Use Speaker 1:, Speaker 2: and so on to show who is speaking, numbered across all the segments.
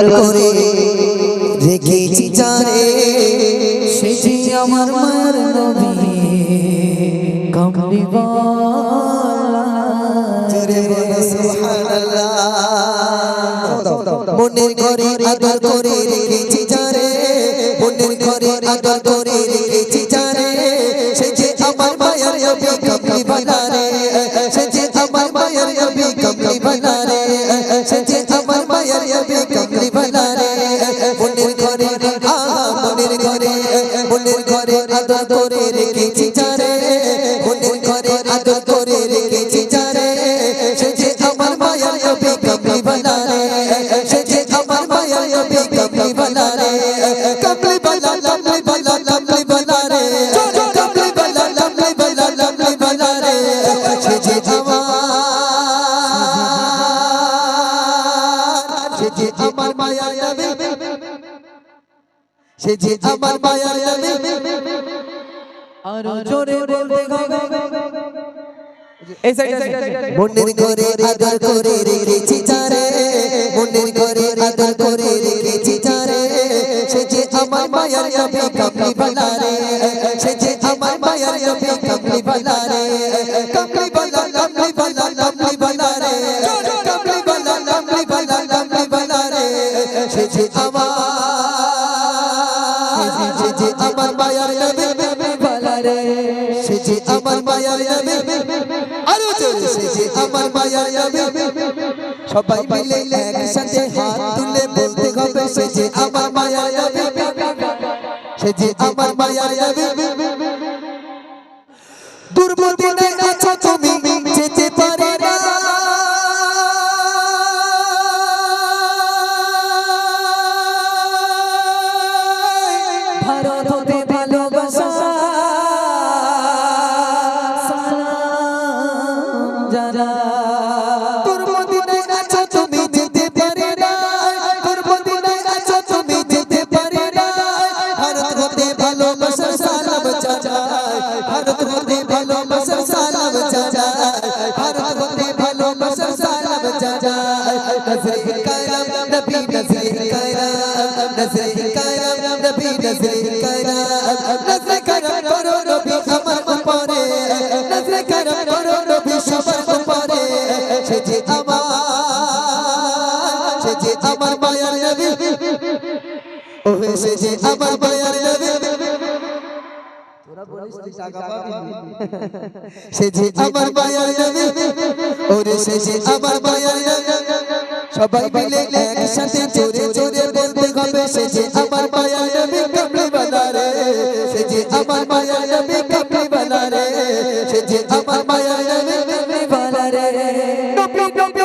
Speaker 1: আদর করে রেখেছি
Speaker 2: জানে সেটি আমার নবী।
Speaker 1: মনের ঘরে আদর করে রেখেছি। আমার সে যে আমার মায়ের নবী সে যে আমার
Speaker 2: আর জোরে বলতে
Speaker 1: মনের ঘরে আদর করে রেখেছি চারে মনের ঘরে আদর করে রেখেছি চারে সে যে আমার নবী নবী কামলি বানারে কামলি বানা কামলি বানা কামলি বানারে কামলি বানা কামলি বানা কামলি বানারে সে যে আমার সে যে আমার মায়ার নবী
Speaker 2: বালারে
Speaker 1: সে যে আমার মায়ার নবী আরও জোরে সে যে আমার মায়ার নবী। সবাই মিলে একসাথে হাত তুলে বলতে হবে সে যে আমার মায়ার নবী। সে যে আমার মায়ার নবী। দুর্মদিনে আছো তুমি কারাম নবী নজরে কারাম নজরে কারাম নবী নজরে কারাম নজরে কারাম করো নবী আমার উপরে নজরে কারাম করো নবী সে যে আমার সে ওরে সে যে আমার মায়ার সবাই মিলে একসাথে জোরে জোরে বলতে হবে, সে যে আমার মায়ার নবী কাপড়ি বানা রে, সে যে আমার মায়ার নবী কাপড়ি বানা রে, সে যে আমার মায়ার নবী বালারে নবী নবী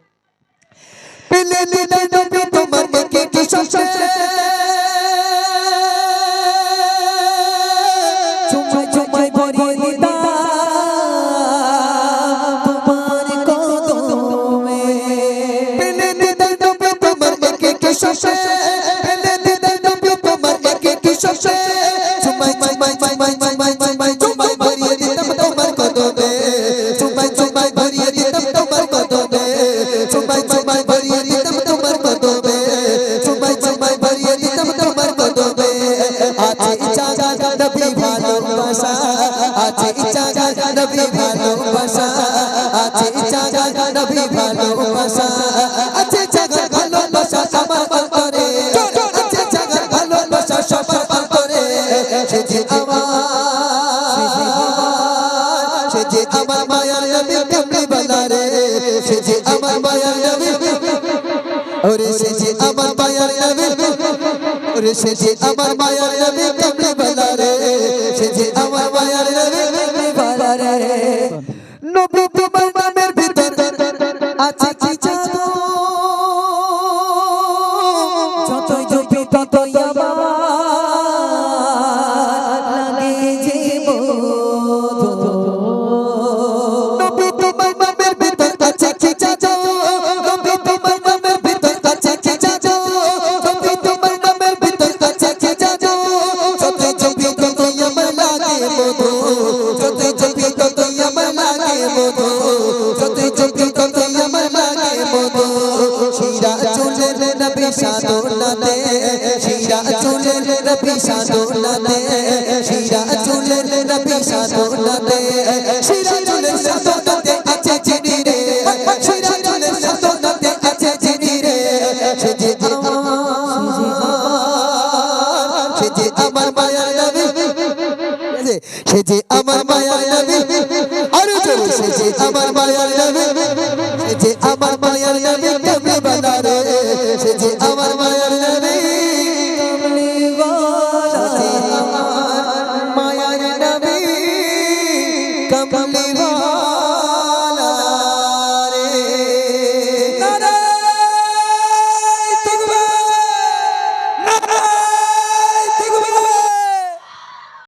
Speaker 1: পেলে দিলে নবী তোমার মুখে কি শোষে।
Speaker 2: চুমাই চুমাই ভরিয়ে দিতা তোমার কদমে।
Speaker 1: পেলে দিলে নবী মুখে কি শোষে। পেলে দিলে নবী মুখে কি শোষে। ওরে সে যে আমার মায়ার নবী কামলি বালা রে, সে যে আমার মায়ার নবী নবী তোমার নামের নবী সাধনাতে, শিরা চুলের নবী সাধনাতে, শিরা চুলের নবী সাধনাতে, শিরা চুলের সাধনাতে আছে চিনি রে, শিরা চুলের সাধনাতে আছে চিনি রে, সে যে আমার, সে যে আমার মায়ার নবী, সে যে আমার মায়ার নবী, আরও জোরে, সে যে আমার মায়ার নবী, সে যে আমার মায়ার নবী कमली